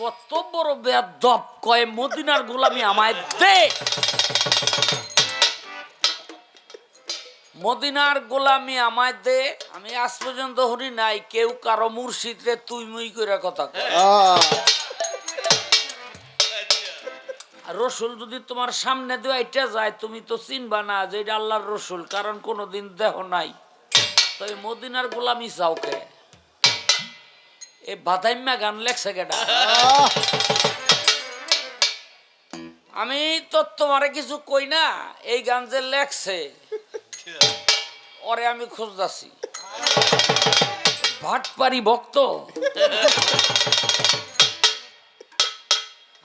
কত বড় বেদব কয় মদিনার গোলামি আমায় দে। মদিনার গোলামি আমায় দে আমি আজ পর্যন্ত হরি নাই কেউ কারও মুর্শিদ রে তুই মুই করে কথা রসুল যদি তোমার সামনে দেওয়া এটা যায় তুমি তো চিনবা না যে এটা আল্লাহর রসুল কারণ কোনোদিন দেহ নাই। তো মদিনার গোলামি চাও কে? এ বাদাইম্যা গান লেখছে কেটা আমি তো তোমারে কিছু কই না, এই গান যে লেখছে, ওরে আমি খুঁজতাছি। ভাটপারি ভক্ত?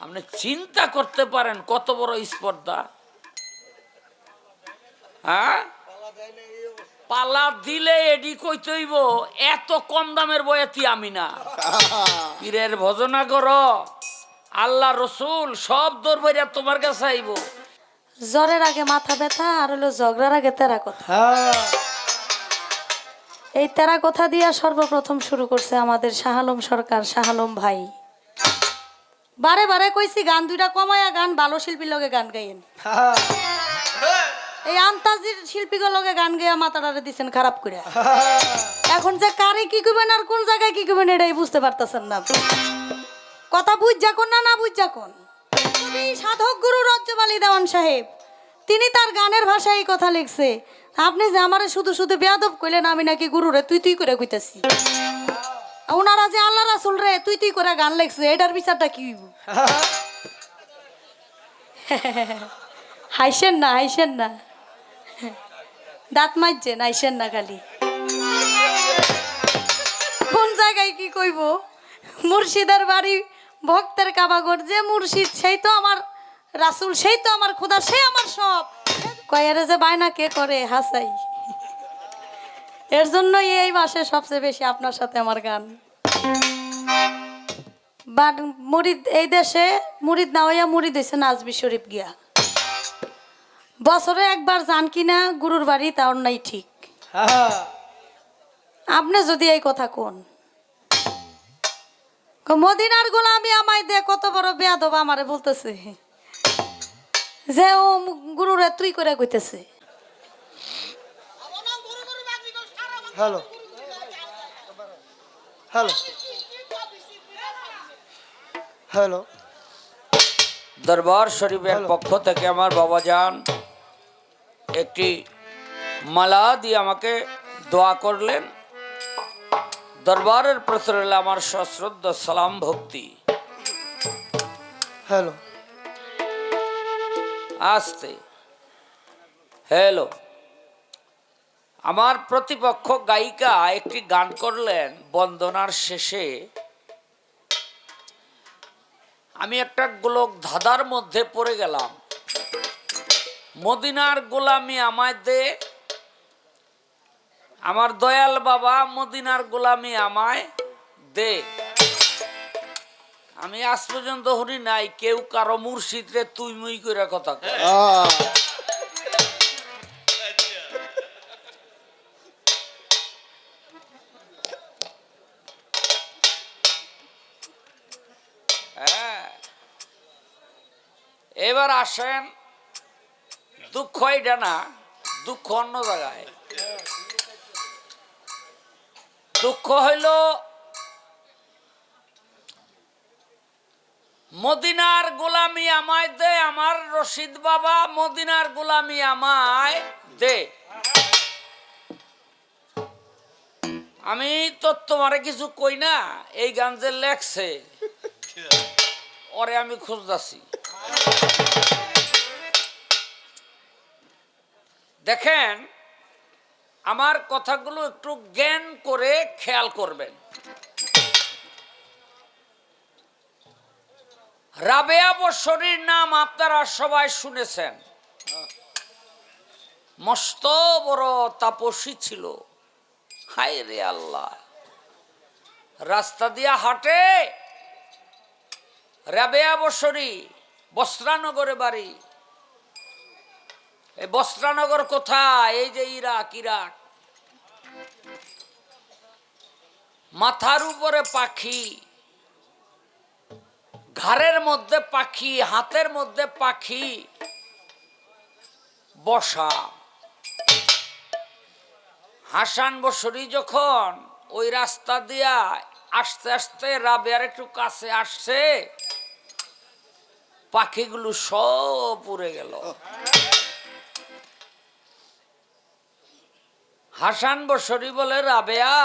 আপনি চিন্তা করতে পারেন কত বড় স্পর্ধা। হ্যাঁ? পালা দিলে এডি কইতেইব এত কম দামের বয়াতি আমি না। পীরের ভজনা কর আল্লাহ রসুল সব দরবারিয়া তোমার কাছে আইব। জ্বরের আগে মাথা ব্যথা আর হলো ঝগড়ার আগে তেরা কথা। এই তেরা কথা দিয়া সর্বপ্রথম শুরু করছে আমাদের শাহালম সরকার শাহালম ভাই। বারে বারে কইছি গান দুইটা কমায়া গান ভালো শিল্পীর লগে গান গাইয়েন। এই আন্তাজির শিল্পীগুলোর লগে গান গাইয়া মাথাটারে দিছেন খারাপ করে এখন যে কারে কি করবেন আর কোন জায়গায় কি করবেন এটাই বুঝতে পারতেছেন না। কথা বুঝ যাকন না না বুঝ যাকন সাধক গুরু রজ্জবালী দেওয়ান সাহেব তিনি তার গানের ভাষায় এই কথা লিখছে। আপনি যে আমারে শুধু শুধু বেয়াদব কইলেন আমি নাকি গুরুরে তুই তুই করে কইতাছি। ওনারা যে আল্লাহ রাসুল রে তুই তুই করে গান লিখছে এটার বিচারটা কি হাইসেন না হাইসেন না। দাঁত মাইজেন হাইসেন না খালি। কোন জায়গায় কি কইব? মুর্শিদের বাড়ি ভক্তের কাবাগর যে মুর্শিদ, সেই তো আমার রাসুল, সেই তো আমার খোদা সে আমার সব। কয়ারে যে বায়না কে করে, হাসাই। এর জন্যই এই মাসে সবচেয়ে বেশি আপনার সাথে আমার গান। বাট মুরিদ এই দেশে মুরিদ না হইয়া মুরিদ হয়েছে নাজবি শরীফ গিয়া। বছরে একবার যান কিনা গুরুর বাড়ি তার নাই ঠিক। আপনি যদি এই কথা কোন। মদিনার গোলামি আমায় দে কত বড় বেয়া বেয়াদব আমারে বলতেছে। যে ও গুরুরে তুই করে কইতেছে। হ্যালো। হ্যালো। হ্যালো। দরবার শরীফের পক্ষ থেকে আমার বাবা যান। একটি মালা দিয়ে আমাকে দোয়া করলেন। দরবারের প্রতি রইল আমার সশ্রদ্ধ সালাম ভক্তি। হ্যালো। আসতে। হ্যালো। আমার প্রতিপক্ষ গায়িকা একটি গান করলেন বন্দনার শেষে। আমি একটা গোলক ধাঁধার মধ্যে পড়ে গেলাম। মদিনার গোলামি আমায় দে। আমার দয়াল বাবা মদিনার গোলামি আমায় দে। আমি আজ পর্যন্ত হরি নাই কেউ কারও মুর্শিদ রে তুই মুই করে কথা হ্যাঁ। এবার আসেন। দুঃখ এটা না দুঃখ অন্য জায়গায়। দুঃখ হইল মদিনার গোলামি আমায় দে আমার রশিদ বাবা মদিনার গোলামি আমায় দে। আমি তো তোমারে কিছু কই না এই গান যে লেখছে ওরে আমি খুঁজতাছি। দেখেন, আমার কথাগুলো একটু জ্ঞান করে খেয়াল করবেন। রাবেয়া বসরির নাম আপনারা সবাই শুনেছেন। মস্ত বড় তাপসী ছিল। হাই রে আল্লাহ। রাস্তা দিয়া হাঁটে, রাবেয়া বসরি, বস্ত্রানগরে বাড়ি। বস্ত্রানগর কোথায়? এই যে ইরাক ইরাক। মাথার উপরে পাখি, ঘাড়ের মধ্যে পাখি, হাতের মধ্যে পাখি, বসা। হাসান বসরি যখন ওই রাস্তা দিয়া আস্তে আস্তে রাবেয়ার একটু কাছে আসছে, পাখিগুলো সব উড়ে গেল। হাসান বসরি বলে, রাবেয়া,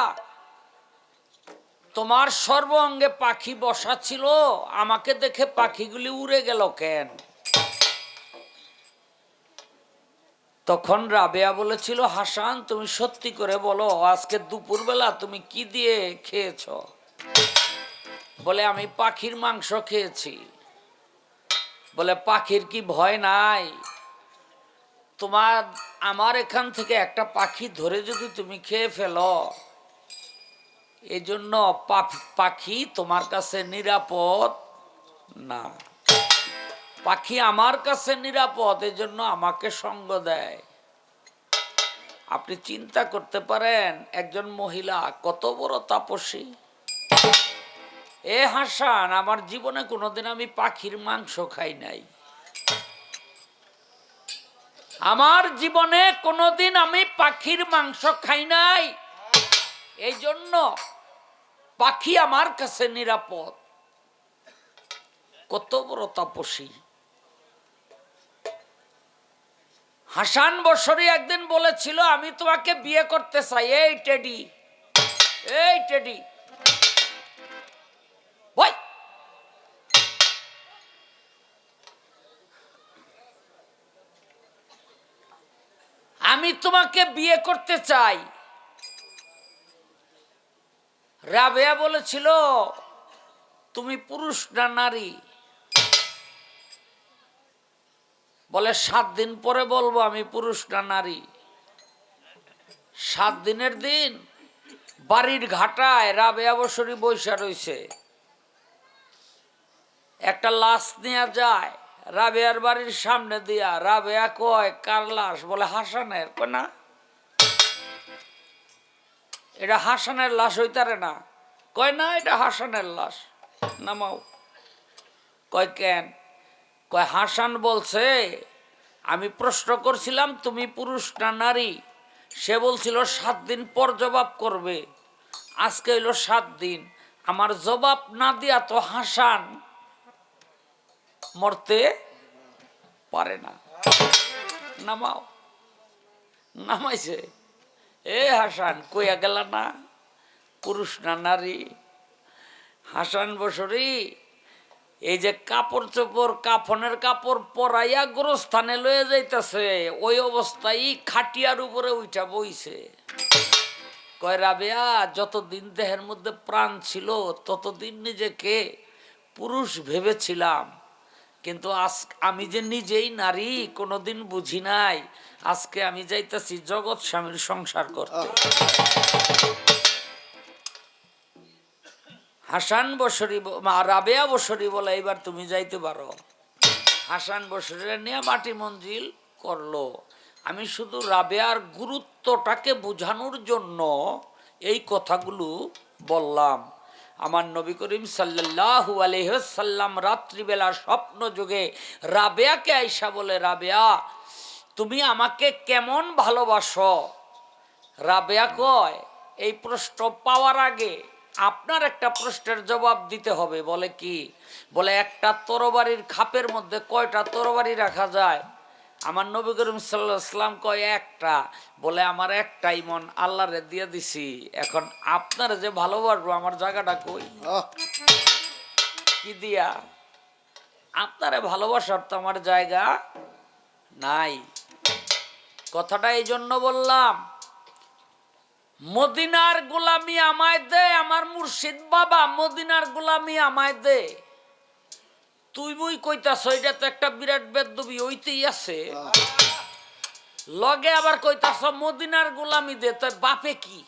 তোমার সর্ব অঙ্গে পাখি বসা ছিল, আমাকে দেখে পাখিগুলি উড়ে গেল কেন? তখন রাবেয়া বলেছিল, হাসান, তুমি সত্যি করে বলো, আজকে দুপুরবেলা তুমি কি দিয়ে খেয়েছ? বলে, আমি পাখির মাংস খেয়েছি। বলে, পাখির কি ভয় নাই? তোমার আমার এখান থেকে একটা পাখি ধরে যদি তুমি খেয়ে ফেলো, এজন্য জন্য পাখি তোমার কাছে নিরাপদ না। পাখি আমার কাছে নিরাপদ এই জন্য আমাকে সঙ্গ দেয়। আপনি চিন্তা করতে পারেন, একজন মহিলা কত বড় তাপসী। এ হাসান, আমার জীবনে কোনোদিন আমি পাখির মাংস খাই নাই। আমার জীবনে কোনোদিন আমি পাখির মাংস খাই নাই। এই জন্য পাখি আমার কাছে নিরাপদ। কত বড় তাপসী হাসান বসরি একদিন বলেছিল, আমি তোমাকে বিয়ে করতে চাই। এই টেডি এই টেডি তোমাকে বিয়ে করতে চাই। রাবেয়া বলেছিল, তুমি পুরুষ না নারী? বলে, সাত দিন পরে বলব আমি পুরুষ না নারী। সাত দিনের দিন বাড়ির ঘাটায় রাবেয়া বসরি বৈশা রইছে। একটা লাশ নেওয়া যায়। রাবেয়ার বাড়ির সামনে দিয়া, রাবেয়া কয়, কার লাশ? বলে, হাসানের। কয়, না। এটা হাসানের লাশ হইতারে না। কয়, না, এটা হাসানের লাশ। নামাও। কয়, কেন? কয়, হাসান বলছে, আমি প্রশ্ন করছিলাম, তুমি পুরুষ না নারী? সে বলছিল, সাত দিন পর জবাব করবে। আজকে হইল সাত দিন। আমার জবাব না দিয়া তো হাসান মরতে পারে না। নামাও। নামাইছে। এ হাসান, কইয়া গেল না, পুরুষ না নারী। হাসান বসরি, এই যে কাপড় চোপড়, কাফনের কাপড় পরাইয়া গোরস্থানে লয়ে যাইতেছে, ওই অবস্থায় খাটিয়ার উপরে উঠা বইছে। কয়, রাবেয়া, যতদিন দেহের মধ্যে প্রাণ ছিল, ততদিন নিজেকে পুরুষ ভেবেছিলাম। কিন্তু আজ আমি যে নিজেই নারী, কোনোদিন বুঝি নাই। আজকে আমি যাইতেছি জগৎ স্বামীর সংসার করতে। হাসান বসরি রাবেয়া বসরি বলে এবার তুমি যাইতে পারো। হাসান বসরিরা নিয়ে মাটি মঞ্জিল করল। আমি শুধু রাবেয়ার গুরুত্বটাকে বোঝানোর জন্য এই কথাগুলো বললাম। আমার নবী করিম সাল্লাহু আলহ্লাম রাত্রিবেলা স্বপ্ন যুগে রাবেয়াকে আইসা বলে, রাবেয়া, তুমি আমাকে কেমন ভালোবাসো? রাবেয়া কয়, এই প্রশ্ন পাওয়ার আগে আপনার একটা প্রশ্নের জবাব দিতে হবে। বলে কি? বলে, একটা তরবারির খাপের মধ্যে কয়টা তরবারি রাখা যায়? আমার নবী করিম সাল্লাম কয় একটা। বলে আমার একটাই মন আল্লাহরে দিয়ে দিছি। এখন আপনার যে ভালোবাসবো আমার জায়গাটা কই? কি দিয়া? আপনারে ভালোবাসার তো আমার জায়গা নাই। কথাটা এই জন্য বললাম মদিনার গোলামি আমায় দে আমার মুর্শিদ বাবা মদিনার গোলামি আমায় দে। তুই মুই কইতাছ এটা তো একটা বিরাট বেদবি ওইতেই আছে। লগে আবার কইতাছ মদিনার গোলামি দে তাই বাপে কি?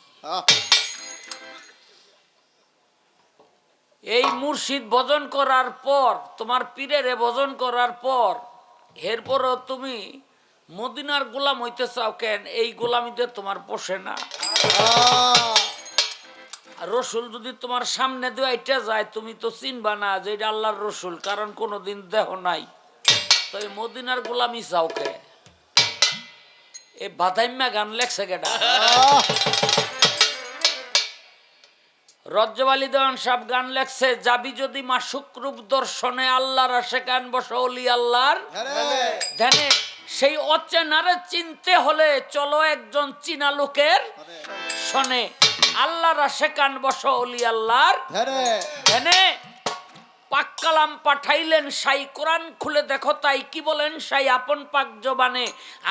এই মুর্শিদ ভজন করার পর তোমার পীরের ভজন করার পর এরপরও তুমি মদিনার গোলাম হইতে চাও কেন? এই গোলামিতে তোমার পোষে না। রসুল যদি তোমার সামনে দিয়ে এটা যায় তুমি তো চিনবা না যে এটা আল্লাহর রসুল কারণ কোনোদিন দেহ নাই। তো এই মদিনার গোলামি চাও কে? এ বাদাইম্যা গান লেখছে কেটা রজ্জবালি দেওয়ান সাহেব গান লেখছে যাবি যদি মাসুক রূপ দর্শনে আল্লাহর আসে কান বসে অলি আল্লাহর ধ্যানে। সেই অচেনারে চিনতে হলে চলো একজন চীনা লোকের শোনে। আল্লাহর আসে কান বসো অলি আল্লাহর। ধ্যানে পাক্কালাম পাঠাইলেন সাই কোরআন খুলে দেখো তাই কি বলেন সাই আপন পাক জবানে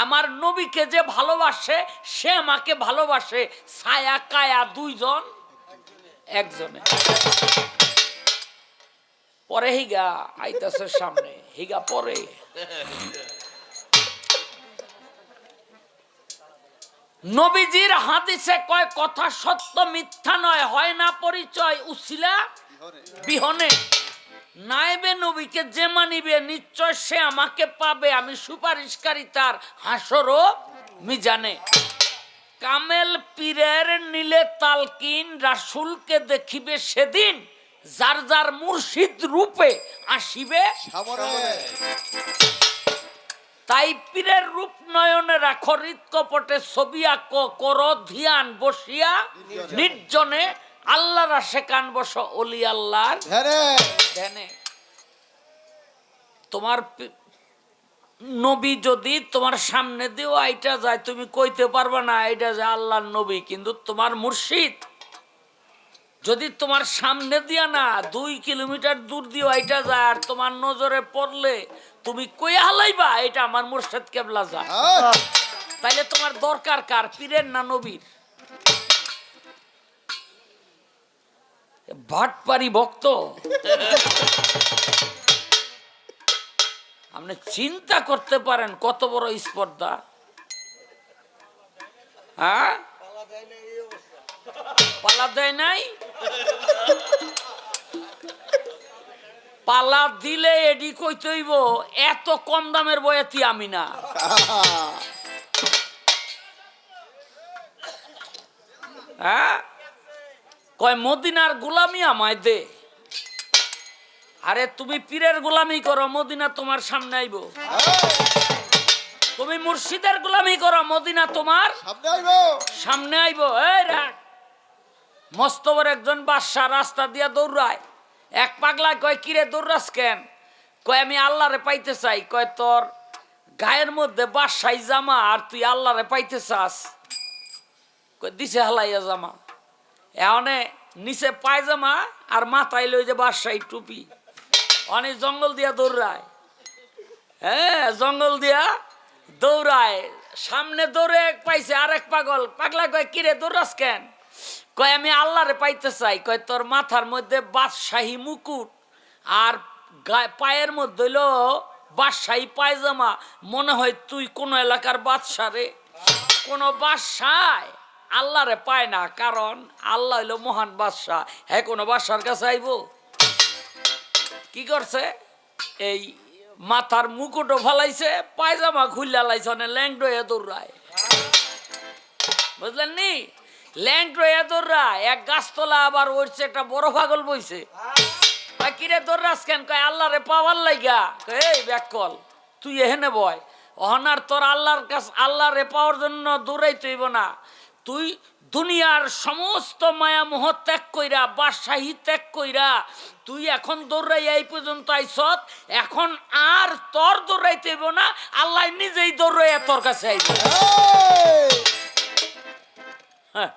আমার নবীকে যে ভালোবাসে সে আমাকে ভালোবাসে ছায়া কায়া দুইজন একজনে। পরে হিগা আইতাছে সামনে হিগা পরে। নবীজির হাদিসে কয় কথা সত্য মিথ্যা নয় হয় না পরিচয় উছিলা বিহনে। নাইবে নবীকে যে মানিবে নিশ্চয় সে আমাকে পাবে আমি সুপারিশকারী তার হাসরও মিজানে। কামেল পীরের নীলে তালকিন রাসুলকে দেখিবে সেদিন যার যার মুর্শিদ রূপে আসিবে। তাই পীরের রূপ নয়নে রাখো হৃদ কপটে ছবি আঁকো কর ধিয়ান বসিয়া নির্জনে। আল্লাহ রাশে কান বস অলি আল্লাহর ধ্যানে। তোমার নবী যদি তোমার সামনে দিও আইটা যায় তুমি কইতে পারবে না এটা যে আল্লাহর নবী কিন্তু তোমার মুর্শিদ যদি তোমার সামনে দিয়া না দুই কিলোমিটার দূর দিয়ে আইটা যায় আর তোমার নজরে পড়লে তুমি কই হালাইবা এটা আমার মুর্শিদ কেবলা যায়। তাইলে তোমার দরকার কার পীরের না নবীর? ভাটপারি ভক্ত? আপনি চিন্তা করতে পারেন কত বড় স্পর্ধা। হ্যাঁ? পালা দেয় নাই? পালা দিলে এডি কইতেইব এত কম দামের বয়াতি আমি না। হ্যাঁ? কয় মদিনার গোলামি আমায় দে। আরে তুমি পীরের গোলামি করো মদিনা তোমার সামনে আইব। তুমি মুর্শিদের গোলামি করো মদিনা তোমার সামনে আইব। এই রাখ। মস্ত বড় একজন বাদশা রাস্তা দিয়া দৌড়ায়। এক পাগলা কয়, কিরে, দৌড়াস কেন? কয়, আমি আল্লাহরে পাইতে চাই। কয়, তোর গায়ের মধ্যে বাসাই জামা আর তুই আল্লাহরে পাইতে চাস। কয়, দিছে হালাইয়া জামা। এনে নিচে পায়জামা আর মাথায় লই যে বাসাই টুপি। অনেক জঙ্গল দিয়া দৌড়ায়। হ্যাঁ জঙ্গল দিয়া দৌড়ায়। সামনে দৌড়ে এক পাইছে আর এক পাগল। পাগলা কয়, কিরে, দৌড়াস কেন? কয়, আমি আল্লাহরে পাইতে চাই। কয়, তোর মাথার মধ্যে বাদশাহী মুকুট আর পায়ের মধ্যে হইল বাদশাহী পায়জামা। মনে হয় তুই কোন এলাকার বাদশা রে? কোন বাদশায় আল্লাহরে পায় না, কারণ আল্লাহ হইল মহান বাদশাহ। হ্যাঁ কোনো বাদশার কাছে আইব? কি করছে? এই মাথার মুকুটও ফালাইছে, পায়জামা খুললা লাইছে ল্যাংটো এ দৌড়ায়। বুঝলেন নি? ল্যাংটো এ দৌড়ায় এক গাছতলা আবার উঠছে একটা বড় পাগল বইছে। কিরে দৌড়াস কেন? কয় আল্লাহ রে পাওয়ার লাইগা। এই ব্যাকল তুই এহেনে বয়। অহনার তোর আল্লাহর কাছ আল্লাহ রে পাওয়ার জন্য দৌড়াই তুইব না। তুই দুনিয়ার সমস্ত মায়া মোহ ত্যাগ কইরা বাদশাহী ত্যাগ কইরা তুই এখন দৌড়াই এই পর্যন্ত আইসত এখন আর তোর দৌড়াইতে হইব না আল্লাহ নিজেই দৌড়াইয়া তোর কাছে আইব। হ্যাঁ।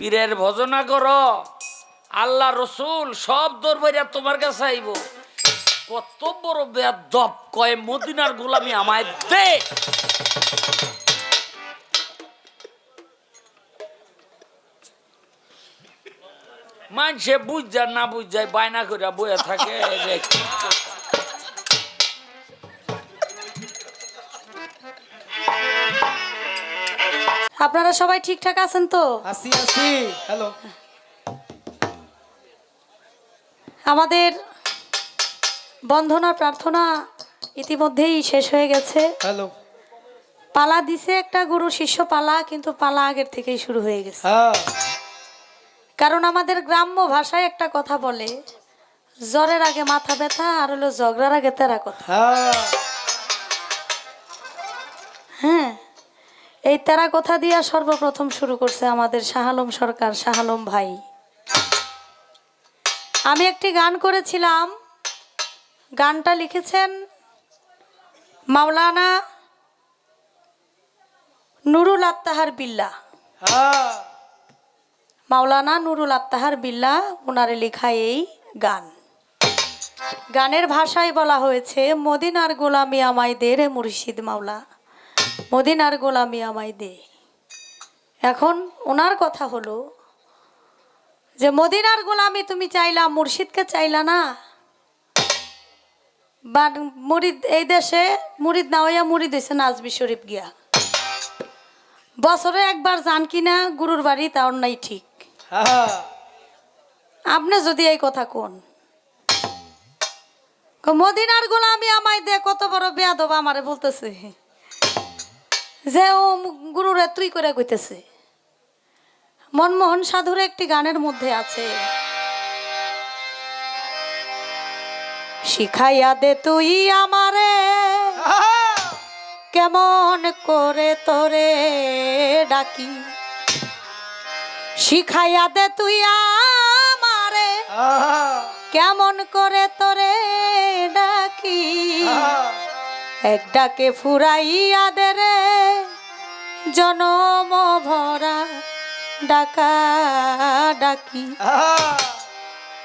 পীরের ভজনা কর। আল্লাহ রসুল সব দরবাইরা তোমার কাছে আইব। কত বড় বেদব কয়, মদিনার গোলামি আমায় দে। মানুষে বুঝ যায়, না বুঝ যায়, বায়না করে বয়ে থাকে। আপনারা সবাই ঠিকঠাক আছেন তো? আসি আসি হ্যালো আমাদের বন্ধনা প্রার্থনা ইতিমধ্যেই শেষ হয়ে গেছে। হ্যালো পালা দিছে একটা গুরু শিষ্য পালা কিন্তু পালা আগের থেকেই শুরু হয়ে গেছে। হ্যাঁ। কারণ আমাদের গ্রাম্য ভাষায় একটা কথা বলে জ্বরের আগে মাথা ব্যথা আর হলো ঝগড়ার আগে তেরা কথা। হ্যাঁ। হ্যাঁ। এই তেরা কথা দিয়া সর্বপ্রথম শুরু করছে আমাদের শাহালম সরকার, শাহালম ভাই। আমি একটি গান করেছিলাম। গানটা লিখেছেন মাওলানা নুরুল আত্তাহার বিল্লা। মাওলানা নুরুল আত্তাহার বিল্লা ওনারে লেখা এই গান। গানের ভাষায় বলা হয়েছে, মদিনার গোলামি আমায় দে রে মুর্শিদ মাওলা। মদিনার গোলামি আমায় দে। এখন ওনার কথা হলো যে, মদিনার গোলামি তুমি চাইলা, মুর্শিদকে চাইলা না? বা মুরিদ, এই দেশে মুরিদ না হইয়া মুরিদ হয়েছে নাজবি শরীফ গিয়া। বছরে একবার যান কিনা, গুরুর বাড়ি তার নাই ঠিক। আপনি যদি এই কথা কোন। মদিনার গোলামি আমায় দে, কত বড় বেয়াদব আমারে বলতেছে। যে ও গুরুরে তুই করে কইতেছে। মনমোহন সাধুর একটি গানের মধ্যে আছে। শিখাইয়া দে তুই আমারে কেমন করে তোরে ডাকি। শিখাইয়া দে তুই আমারে কেমন করে তোরে ডাকি। এক ডাকে ফুরাইয়া দে রে জনম ভরা ডাকা। ডাকি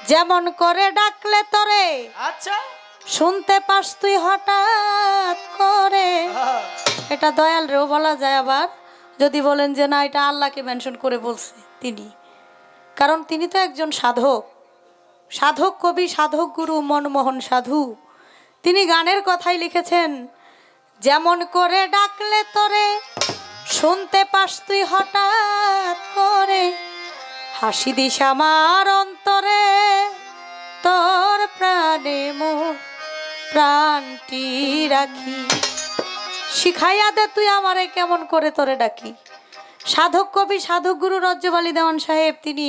যেমন করে ডাকলে তোরে আচ্ছা। শুনতে পাস তুই হঠাৎ করে। এটা দয়াল রেও বলা যায় আবার। যদি বলেন যে না এটা আল্লাহকে মেনশন করে বলছে তিনি। কারণ তিনি তো একজন সাধক। সাধক কবি সাধক গুরু মনমোহন সাধু। তিনি গানের কথাই লিখেছেন যেমন করে ডাকলে তোরে শুনতে পাস তুই হঠাৎ করে। হাসি দিস আমার অন্তরে তোর প্রাণে মোর প্রাণটি রাখি। শিখাইয়া দে তুই আমারে কেমন করে তোরে ডাকি। সাধক কবি সাধক গুরু রজ্জবালী দেওয়ান সাহেব তিনি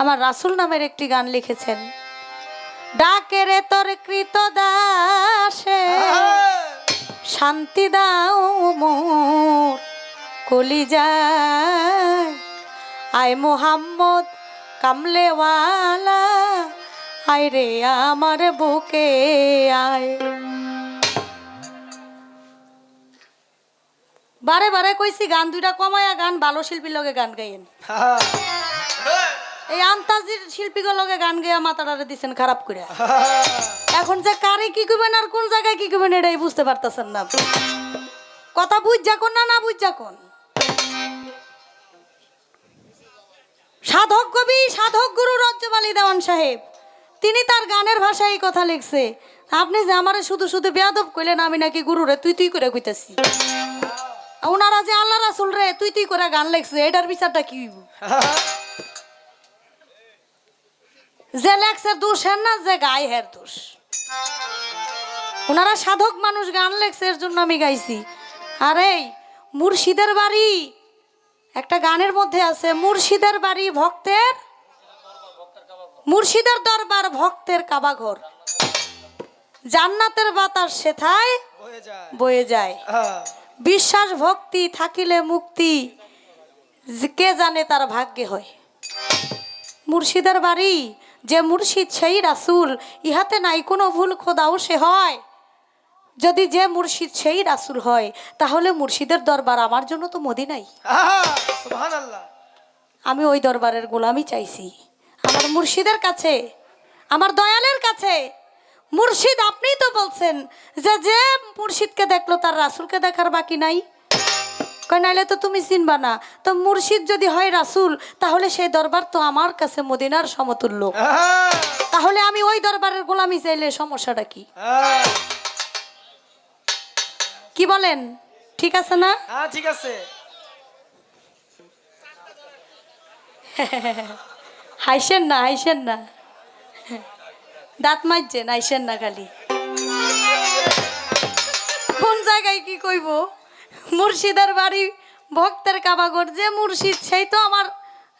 আমার রাসুল নামের একটি গান লিখেছেন। ডাকে রে তোর কৃত দাসে শান্তি দাও মোর কলি যায় আয় মোহাম্মদ কামলেওয়ালা, আয় রে আমার বুকে আয়। বারে বারে কইছি, গান দুইটা কমায়া গান ভালো শিল্পীর লগে গান গাইয়েন। এই আন্তাজির শিল্পীগুলোর লগে গান গাইয়া মাথাটারে দিছেন খারাপ করে এখন যে কারে কি করবেন আর কোন জায়গায় কি করবেন এটাই বুঝতে পারতেছেন না। কথা বুঝ কোন না না বুঝ কোন সাধক কবি, সাধক গুরু রজ্জবালী দেওয়ান সাহেব। তিনি তার গানের ভাষায় এই কথা লিখছে। আপনি যে আমারে শুধু শুধু বেয়াদব কইলেন, আমি নাকি গুরুরে তুই তুই করে কইতাছি। ওনারা যে আল্লাহ রাসুল রে, তুই তুই করে গান লেখছে, এটার বিচারটা কি? যে লেখছে দোষ হের না, যে গায় হের দোষ। ওনারা সাধক মানুষ গান লেখছে, এর জন্য আমি গাইছি। আর মুর্শিদের বাড়ি একটা গানের মধ্যে আছে, মুর্শিদের বাড়ি ভক্তের মুর্শিদের দরবার ভক্তের কাবাঘর। জান্নাতের বাতাস সেথায় বয়ে যায়। বিশ্বাস ভক্তি থাকিলে মুক্তি, কে জানে তার ভাগ্যে হয়। মুর্শিদের বাড়ি, যে মুর্শিদ সেই রাসুল, ইহাতে নাই কোনো ভুল খোদাও সে হয়। যদি যে মুর্শিদ সেই রাসুল হয় তাহলে মুর্শিদের দরবার আমার জন্য তো মদিনাই। আমি ওই দরবারের গোলামি চাইছি। আমার মুর্শিদের কাছে আমার দয়ালের কাছে। মুর্শিদ আপনিই তো বলছেন যে যে মুর্শিদকে দেখল তার রাসুলকে দেখার বাকি নাই। কয় নাইলে তো তুমি চিনবা না। তো মুর্শিদ যদি হয় রাসুল তাহলে সেই দরবার তো আমার কাছে মদিনার সমতুল্য। তাহলে আমি ওই দরবারের গোলামি চাইলে সমস্যাটা কি? কি বলেন? ঠিক আছে না? হ্যাঁ ঠিক আছে। হাইসেন না হাইসেন না। দাঁত মারছেন হাইসেন না খালি। কোন জায়গায় কি কইব? মুর্শিদের বাড়ি ভক্তের কাবাগর যে মুর্শিদ সেই তো আমার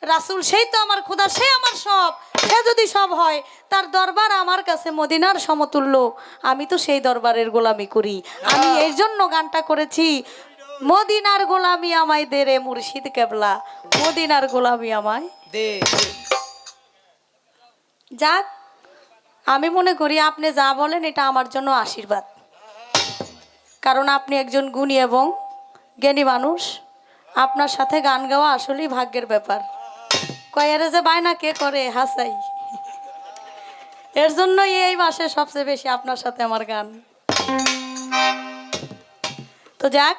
রাসুল সেই তো আমার খোদা সে আমার সব। সে যদি সব হয় তার দরবার আমার কাছে মদিনার সমতুল্য। আমি তো সেই দরবারের গোলামি করি। আমি এই জন্য গানটা করেছি মদিনার গোলামি আমায় দে রে মুর্শিদ কেবলা। মদিনার গোলামি আমায় দে। যাক আমি মনে করি আপনি যা বলেন এটা আমার জন্য আশীর্বাদ। কারণ আপনি একজন গুণী এবং জ্ঞানী মানুষ। আপনার সাথে গান গাওয়া আসলেই ভাগ্যের ব্যাপার। কয়ারে যে বায়না কে করে? হাসাই। এর জন্যই এই মাসে সবচেয়ে বেশি আপনার সাথে আমার গান। তো যাক